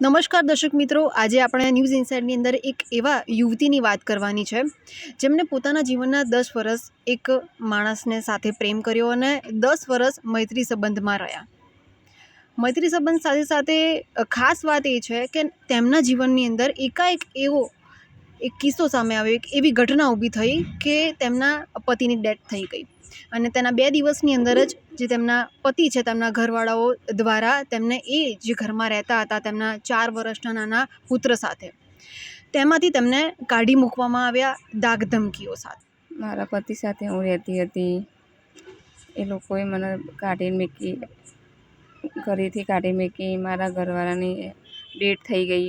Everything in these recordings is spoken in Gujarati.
નમસ્કાર દર્શક મિત્રો. આજે આપણે ન્યૂઝ ઇન્સાઇડની અંદર એક એવા યુવતીની વાત કરવાની છે, જેમણે પોતાના જીવનના દસ વર્ષ એક માણસને સાથે પ્રેમ કર્યો અને દસ વર્ષ મૈત્રી સંબંધમાં રહ્યા. મૈત્રી સંબંધ સાથે સાથે ખાસ વાત એ છે કે તેમના જીવનની અંદર એકાએક એવો એક કિસ્સો સામે આવ્યો, એક એવી ઘટના ઊભી થઈ કે તેમના પતિની ડેથ થઈ ગઈ. અને તેના બે દિવસની અંદર જ જે તેમના પતિ છે, તેમના ઘરવાળાઓ દ્વારા તેમને એ જે ઘરમાં રહેતા હતા, તેમના ચાર વર્ષના નાના પુત્ર સાથે, તેમાંથી તેમને કાઢી મૂકવામાં આવ્યા દાગ ધમકીઓ સાથે. મારા પતિ સાથે હું રહેતી હતી. એ લોકોએ મને કાઢી મૂકી, ઘરેથી કાઢી મૂકી મારા ઘરવાળાની ડેટ થઈ ગઈ.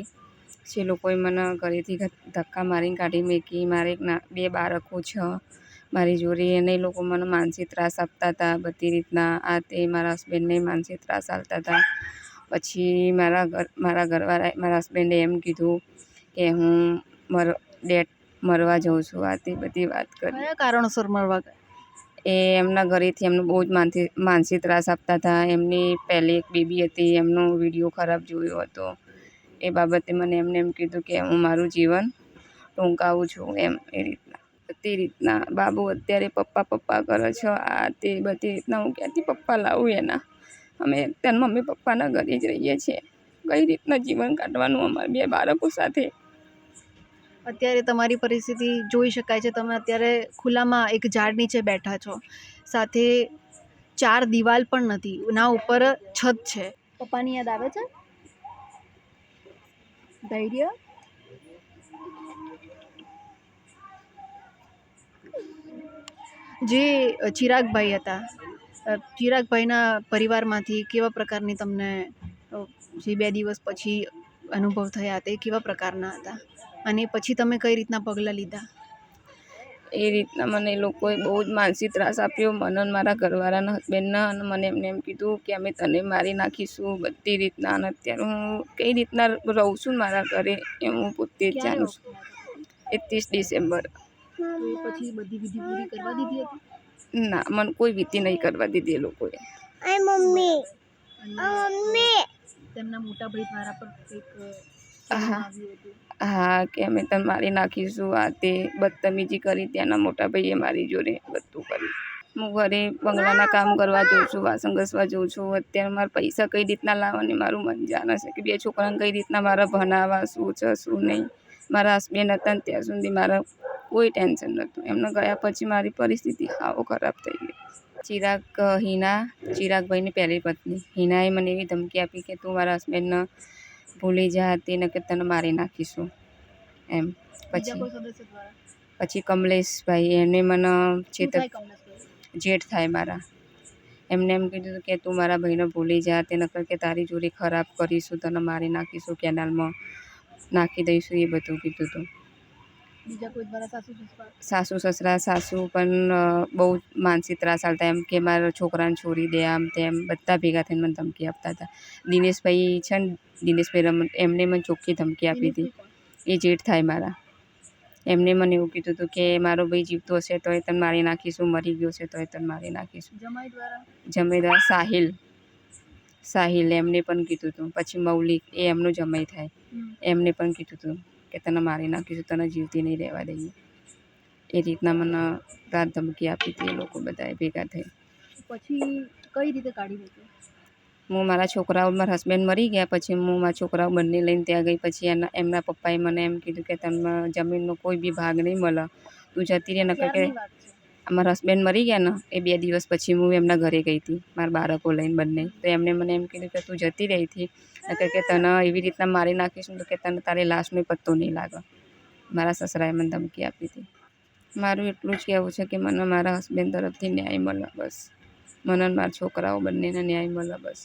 જે લોકોએ મને ઘરેથી ધક્કા મારીને કાઢી મૂકી મારે એક ના બે બાળકો છે મારી જોડે અને એ લોકો મને માનસિક ત્રાસ આપતા હતા બધી રીતના. આ તે મારા હસબન્ડને માનસિક ત્રાસ આપતા હતા. પછી મારા ઘર મારા ઘરવાળાએ મારા હસબન્ડે એમ કીધું કે હું મર ડેટ મરવા જાઉં છું. આ તે બધી વાત કરી. કયા કારણોસર મળવા એ એમના ઘરેથી એમનું બહુ જ માનસિક માનસિક ત્રાસ આપતા હતા. એમની પહેલી એક બેબી હતી એમનો વીડિયો ખરાબ જોયો હતો. એ બાબતે મને એમને એમ કીધું કે હું મારું જીવન ટૂંકાવું છું એમ એ રીતના. તે રીતના બાબુ અત્યારે પપ્પા પપ્પા કરે છો. આ તે બધી રીતના હું ક્યાંથી પપ્પા લાવું એના? અમે ત્યાં મમ્મી પપ્પાના ઘરે જ રહીએ છીએ. કઈ રીતના જીવન કાઢવાનું અમારા બે બાળકો સાથે? અત્યારે તમારી પરિસ્થિતિ જોઈ શકાય છે. તમે અત્યારે ખુલ્લામાં એક ઝાડ નીચે બેઠા છો. સાથે ચાર દિવાલ પણ નથી. ના ઉપર છત છે. પપ્પાની યાદ આવે છે? ધૈર્ય જે ચિરાગભાઈ હતા. ચિરાગભાઈના પરિવારમાંથી કેવા પ્રકારની તમને જે બે દિવસ પછી અનુભવ થયા તે કેવા પ્રકારના હતા? અને પછી તમે કઈ રીતના પગલાં લીધા? એ રીતના મને એ લોકોએ બહુ જ માનસિક ત્રાસ આપ્યો. મને અને મારા ઘરવાળાના હસબન્ડના અને મને એમને એમ કીધું કે અમે તને મારી નાખીશું બધી રીતના. અને અત્યારે હું કઈ રીતના રહું છું મારા ઘરે એ હું પોતે જ જાણું છું. એકત્રીસ ડિસેમ્બર. પછી બધી વિધિ પૂરી કરવા દીધી હતી? ના મને કોઈ વિધિ નહીં કરવા દીધી એ લોકોએ. અને તેમના મોટા ભાઈ દ્વારા પણ કંઈક હતું હા. કે અમે તને મારી નાખીશું આ તે બદતમીજી કરી ત્યાંના મોટા ભાઈએ મારી જોડે બધું કર્યું. હું ઘરે બંગલાના કામ કરવા જઉં છું વાસણ ઘસવા જઉં છું અત્યારે મારા પૈસા કઈ રીતના લાવવાની મારું મન જાણે છે કે બે છોકરાને કઈ રીતના મારા ભણાવવા શું છે શું નહીં. મારા હસબન્ડ હતા ને ત્યાં સુધી મારા કોઈ ટેન્શન નહોતું. એમને ગયા પછી મારી પરિસ્થિતિ આવો ખરાબ થઈ ગઈ. ચિરાગ હિના ચિરાગભાઈની પહેલી પત્ની. હિનાએ મને એવી ધમકી આપી કે તું મારા હસબન્ડને ભૂલી જા તેને કે તને મારી નાખીશું. એમ. પછી પછી કમલેશભાઈ એને મને ચેતક જેઠ થાય મારા. એમને એમ કીધું કે તું મારા ભાઈને ભૂલી જા તે નકર કે તારી જોડી ખરાબ કરીશું તને મારી નાખીશું કેનાલમાં. નાખી દઈશું એ બધું કીધું હતું. સાસુ સસરા? સાસુ પણ બહુ માનસિક ત્રાસ આવતા એમ કે મારા છોકરાને છોડી દે આમ તેમ બધા ભેગા થઈને મને ધમકી આપતા હતા. દિનેશભાઈ છે ને દિનેશભાઈ રમણ એમને મને ચોખ્ખી ધમકી આપી હતી. એ જેઠ થાય મારા. એમને મને એવું કીધું હતું કે મારો ભાઈ જીવતો હશે તોય તને મારી નાખીશું મરી ગયો છે તોય તને મારી નાખીશું. જમાઈ દ્વારા? સાહિલ. સાહિલ એમને પણ કીધું હતું. પછી મૌલિક એ એમનું જમાઈ થાય. એમને પણ કીધું હતું. કે તને મારી નાખીશું તને જીવતી નહીં રહેવા દઈએ. એ રીતના મને રાત ધમકી આપી હતી એ લોકો બધાએ ભેગા થઈ. પછી કઈ રીતે કાઢી હું મારા છોકરાઓ મારા હસબન્ડ મરી ગયા પછી હું મારા છોકરાઓ બંને લઈને ત્યાં ગઈ. પછી એના એમના પપ્પાએ મને એમ કીધું કે તમને જમીનનો કોઈ બી ભાગ નહીં મળે. તું જતી રહે નકર કે મારા હસબન્ડ મરી ગયા ને, એ બે દિવસ પછી હું એમના ઘરે ગઈ હતી, મારા બાળકો લઈને બંને. તો એમને મને એમ કીધું કે તું જતી રહી હતી, નકર કે તને એવી રીતના મારી નાખીશું તો કે તને તારી લાશનો પત્તો નહીં લાગે. મારા સસરાએ મને ધમકી આપી હતી. મારું એટલું જ કહેવું છે કે મને મારા હસબન્ડ તરફથી ન્યાય મળે બસ. મને મારા છોકરાઓ બંનેને ન્યાય મળે બસ.